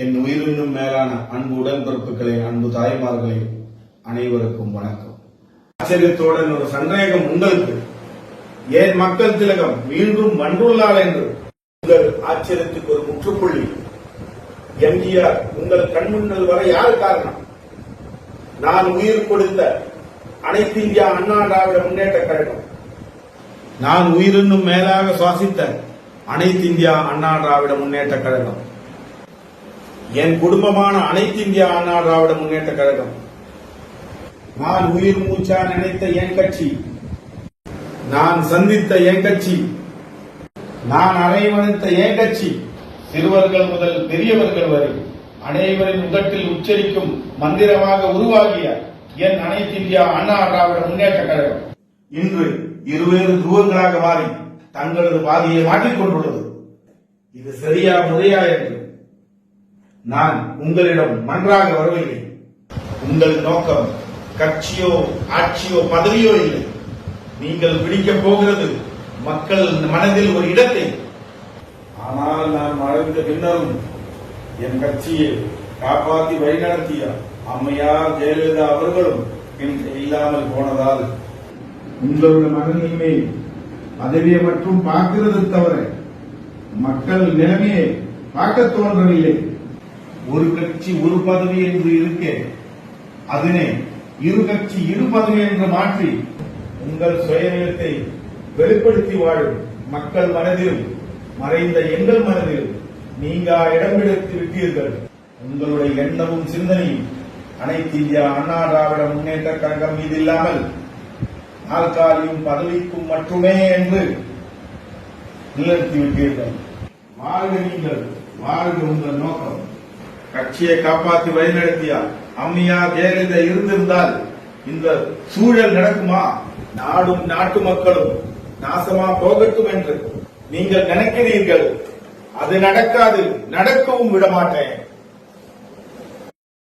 என் உயிரினும் மேலான அன்பு உடன்பிறப்புகளை அன்பு தாய்மார்களை அனைவருக்கும் வணக்கம். ஆச்சரியத்துடன் ஒரு சந்தேகம் உங்களுக்கு. ஏன் மக்கள் திலகம் மீண்டும் வந்துள்ளார் என்று? உங்கள் ஆச்சரியத்துக்கு ஒரு முற்றுப்புள்ளி. எம்ஜிஆர் உங்கள் கண்முன்னல் வர யார் காரணம்? நான் உயிர் கொடுத்த அனைத்து இந்தியா அண்ணா திராவிட முன்னேற்ற கழகம். நான் உயிரினும் மேலாக சுவாசித்த அனைத்து இந்தியா அண்ணா திராவிட முன்னேற்ற கழகம். என் குடும்பமான அனைத்து இந்திய அண்ணா திராவிட முன்னேற்ற கழகம். நான் உயிர் மூச்சா நினைத்த என் கட்சி. நான் சந்தித்த என் கட்சி. நான் அரைவணித்த என் கட்சி. சிறுவர்கள் முதல் பெரியவர்கள் வரை அனைவரின் உதட்டில் உச்சரிக்கும் மந்திரமாக உருவாகிய என் அனைத்து இந்தியா அண்ணா திராவிட முன்னேற்ற கழகம். இன்று இருவேறு துருவங்களாக மாறி தங்களது பாதையை மாற்றிக்கொண்டுள்ளது இது சரியா முறையா என்று நான் உங்களிடம் மன்றாக வரவில்லை உங்கள் நோக்கம் கட்சியோ ஆட்சியோ பதவியோ இல்லை. நீங்கள் பிடிக்கப் போகிறது மக்கள் மனதில் ஒரு இடத்தை. ஆனால் நான் மறைந்த பின்னரும் என் கட்சியை காப்பாற்றி வழிநடத்திய அம்மையார் ஜெயலலிதா அவர்களும் இல்லாமல் போனதால். உங்களோட மனநிலைமை பதவியை மட்டும் பார்க்கிறது தவிர மக்கள் நிலைமையை பார்க்க தோன்றவில்லை. ஒரு கட்சி ஒரு பதவி என்று இருக்க. அதனை இரு கட்சி இரு பதவி என்று மாற்றி உங்கள் சுயநலத்தை வெளிப்படுத்தி வாழும் மக்கள் மனதிலும் மறைந்த எங்கள் மனதிலும் நீங்க இடம் பிடித்து விட்டீர்கள். உங்களுடைய எண்ணமும் சிந்தனையும் அனைத்து இந்தியா அண்ணா திராவிட முன்னேற்ற கழகம் மீது இல்லாமல் நாற்காலியும் பதவிக்கும் மட்டுமே என்று நிலைநிறுத்தி விட்டீர்கள். வாழ்க நீங்கள் வாழ்க உங்கள் நோக்கம். கட்சியை காப்பாற்றி வழிநடத்தியா? அம்மையா ஜெயலலிதா இருந்திருந்தால் இந்த சூழல் நடக்குமா? நாடும் நாட்டு மக்களும் நாசமா போகட்டும் என்று நீங்கள் நினைக்கிறீர்கள். அது நடக்காது நடக்கவும் விட மாட்டேன்